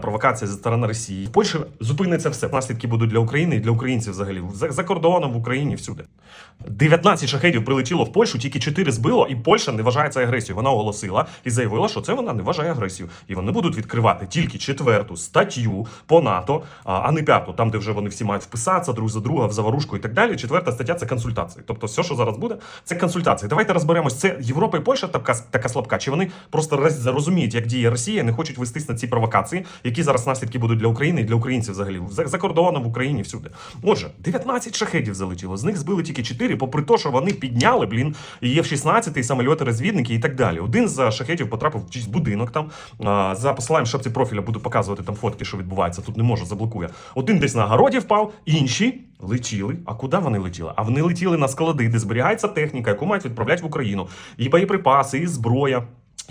Провокація зі сторони Росії. В Польщі зупиниться все. Наслідки будуть для України і для українців взагалі за, за кордоном в Україні всюди. 19 шахедів прилетіло в Польщу, тільки 4 збило, і Польща не вважає це агресією. Вона оголосила і заявила, що це вона не вважає агресію. І вони будуть відкривати тільки четверту статтю по НАТО, а не п'яту, там де вже вони всі мають вписатися друг за друга в заварушку і так далі. Четверта стаття це консультації. Тобто, все, що зараз буде, це консультації. Давайте розберемось. Це Європа і Польща така, така слабка. Чи вони просто роз- розуміють, як діє Росія, не хочуть вестись на ці провокації, які зараз наслідки будуть для України і для українців взагалі за, кордоном в Україні всюди. Отже, 19 шахедів залетіло. З них збили тільки 4, попри те, що вони підняли, блін, є в 16 самольоти розвідники і так далі. Один з шахедів потрапив в чийсь будинок там. За посиланням шапці профіля буду показувати там фотки, що відбувається. Тут не можу, заблокує. Один десь на городі впав, інші летіли. А куди вони летіли? А вони летіли на склади, де зберігається техніка, яку мають відправляти в Україну. І боєприпаси, і зброя.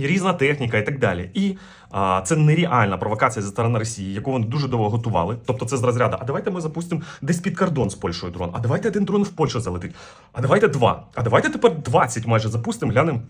Різна техніка, і так далі. І а, це нереальна провокація зі сторони Росії, яку вони дуже довго готували. Тобто, це з розряду. А давайте ми запустимо десь під кордон з Польщею дрон. А давайте один дрон в Польщу залетить. А давайте два. А давайте тепер 20 майже запустимо, глянемо.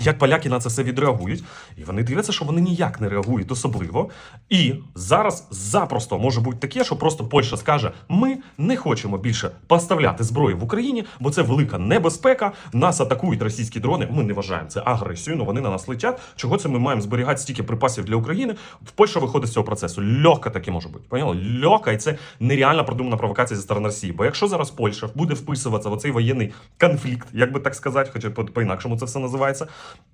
Як поляки на це все відреагують, і вони дивляться, що вони ніяк не реагують особливо. І зараз запросто може бути таке, що просто Польща скаже: ми не хочемо більше поставляти зброю в Україні, бо це велика небезпека. Нас атакують російські дрони. Ми не вважаємо це агресією. Ну вони на нас летять. Чого це ми маємо зберігати стільки припасів для України? В Польща виходить з цього процесу. Легко таке може бути. Поняли? Легко, і це нереально продумана провокація зі сторони Росії. Бо якщо зараз Польща буде вписуватися в оцей воєнний конфлікт, як би так сказати, хоча по-інакшому це все називається,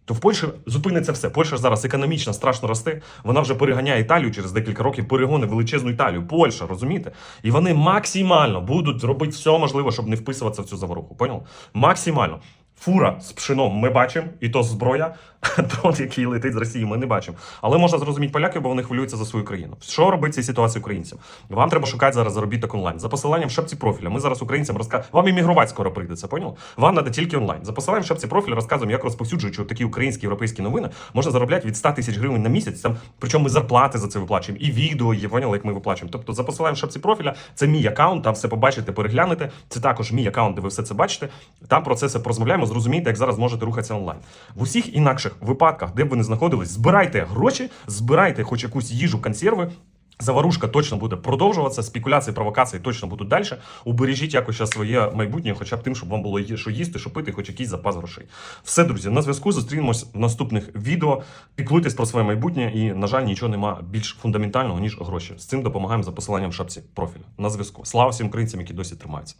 то в Польщі зупиниться все. Польща зараз економічно страшно росте. Вона вже переганяє Італію через декілька років, перегони величезну Італію. Польща, розумієте? І вони максимально будуть робити все можливе, щоб не вписуватися в цю заворуху. Понял? Максимально. Фура з пшеном ми бачимо, і то зброя, дрон, який летить з Росії, ми не бачимо. Але можна зрозуміти поляків, бо вони хвилюються за свою країну. Що робити в цій ситуації українцям? Вам треба шукати зараз заробіток онлайн. За посиланням в профіля. Ми зараз українцям розказуємо. Вам іммігрувати скоро прийдеться, понял? Вам треба тільки онлайн. За посиланням в шапці профіля розказуємо, як розповсюджуючи такі українські європейські новини, можна заробляти від 100 тисяч гривень на місяць. Там причому ми зарплати за це виплачуємо, і відео є, поняли, як ми виплачуємо. Тобто за посиланням в шапці профіля це мій аккаунт, там все побачите, переглянете. Це також мій аккаунт, де ви все це бачите. Там про це все порозмовляємо, зрозумієте, як зараз можете рухатися онлайн. В усіх інакших випадках, де б ви не знаходились, збирайте гроші, збирайте хоч якусь їжу, консерви. Заварушка точно буде продовжуватися, спекуляції, провокації точно будуть далі. Убережіть якось своє майбутнє, хоча б тим, щоб вам було що їсти, що пити, хоч якийсь запас грошей. Все, друзі, на зв'язку зустрінемось в наступних відео. Піклуйтесь про своє майбутнє, і, на жаль, нічого нема більш фундаментального, ніж гроші. З цим допомагаємо за посиланням в шапці профіля. На зв'язку. Слава всім українцям, які досі тримаються.